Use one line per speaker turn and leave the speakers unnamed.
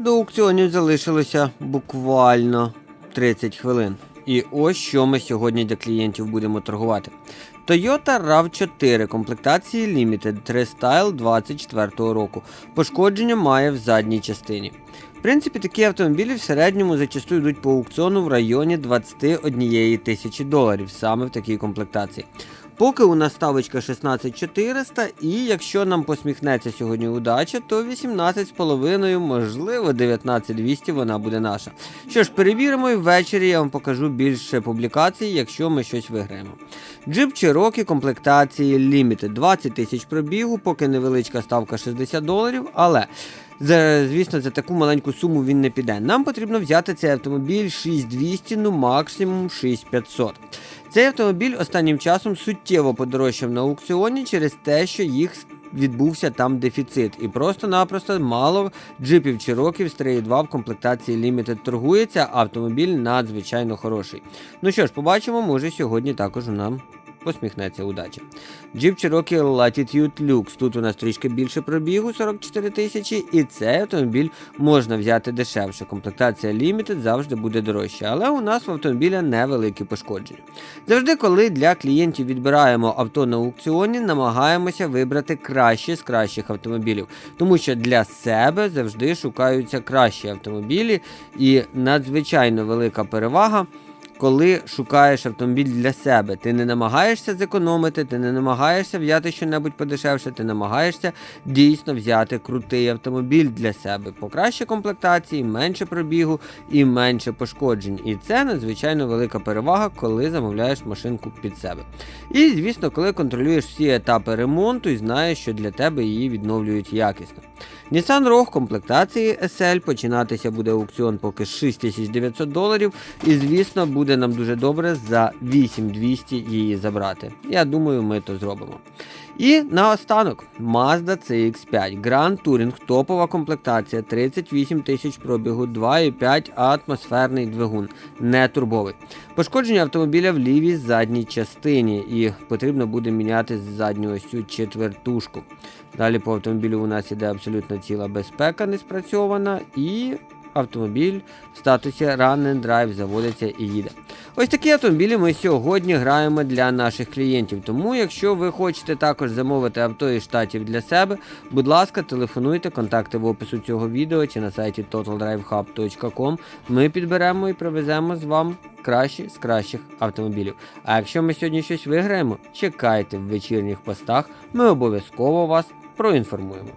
До аукціонів залишилося буквально 30 хвилин. І ось що ми сьогодні для клієнтів будемо торгувати. Toyota RAV4 комплектації Limited 3 Style 24 року. Пошкодження має в задній частині. В принципі, такі автомобілі в середньому зачасту йдуть по аукціону в районі 21 тисячі доларів саме в такій комплектації. Поки у нас ставочка 16400, і якщо нам посміхнеться сьогодні удача, то 18,5, можливо 19200 вона буде наша. Що ж, перевіримо і ввечері я вам покажу більше публікацій, якщо ми щось виграємо. Джип Cherokee комплектації Limited 20 тисяч пробігу, поки невеличка ставка 60 доларів, але. Звісно, за таку маленьку суму він не піде. Нам потрібно взяти цей автомобіль 6200, ну максимум 6500. Цей автомобіль останнім часом суттєво подорожчав на аукціоні через те, що їх відбувся там дефіцит. І просто-напросто мало джипів років з 3.2 в комплектації Limited торгується, автомобіль надзвичайно хороший. Ну що ж, побачимо, може сьогодні також нам посміхнеться удача. Jeep Cherokee Latitude Lux. Тут у нас трішки більше пробігу 44 тисячі, і цей автомобіль можна взяти дешевше. Комплектація Limited завжди буде дорожча, але у нас в автомобіля невеликі пошкодження. Завжди, коли для клієнтів відбираємо авто на аукціоні, намагаємося вибрати краще з кращих автомобілів, тому що для себе завжди шукаються кращі автомобілі, і надзвичайно велика перевага коли шукаєш автомобіль для себе. Ти не намагаєшся зекономити, ти не намагаєшся взяти щось подешевше, ти намагаєшся дійсно взяти крутий автомобіль для себе. Покраще комплектації, менше пробігу і менше пошкоджень. І це надзвичайно велика перевага, коли замовляєш машинку під себе. І, звісно, коли контролюєш всі етапи ремонту і знаєш, що для тебе її відновлюють якісно. Nissan Rogue комплектації SL починатися буде аукціон поки з 6900 доларів, і звісно буде нам дуже добре за 8200 її забрати. Я думаю, ми то зробимо. І наостанок Mazda CX5 Grand Touring топова комплектація 38 тисяч пробігу, 2,5 атмосферний двигун, не турбовий. Пошкодження автомобіля в лівій задній частині, і потрібно буде міняти задню ось цю четвертушку. Далі по автомобілю у нас іде абсолютно ціла безпека не спрацьована, і автомобіль в статусі Run and Drive заводиться і їде. Ось такі автомобілі ми сьогодні граємо для наших клієнтів. Тому, якщо ви хочете також замовити авто із штатів для себе, будь ласка, телефонуйте, контакти в опису цього відео чи на сайті totaldrivehub.com. Ми підберемо і привеземо з вам кращі з кращих автомобілів. А якщо ми сьогодні щось виграємо, чекайте в вечірніх постах, ми обов'язково вас проінформуємо.